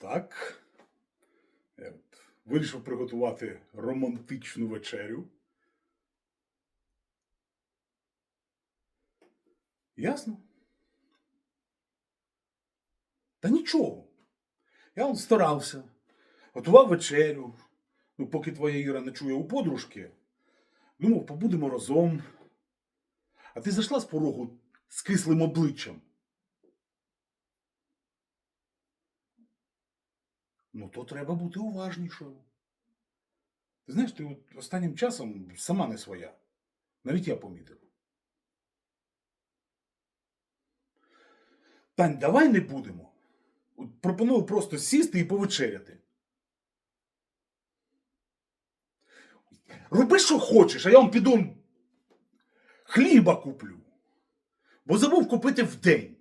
Так. Я от вирішив приготувати романтичну вечерю. Ясно? Та нічого. Я он старався. Готував вечерю. Ну, поки твоя Іра не чує у подружки. Думав, побудемо разом. А ти зайшла з порогу з кислим обличчям. Ну, то треба бути уважнішою. Ти знаєш, ти от останнім часом сама не своя. Навіть я помітив. Тань, давай не будемо. От пропоную просто сісти і повечеряти. Роби, що хочеш, а я вам піду хліба куплю. Бо забув купити вдень.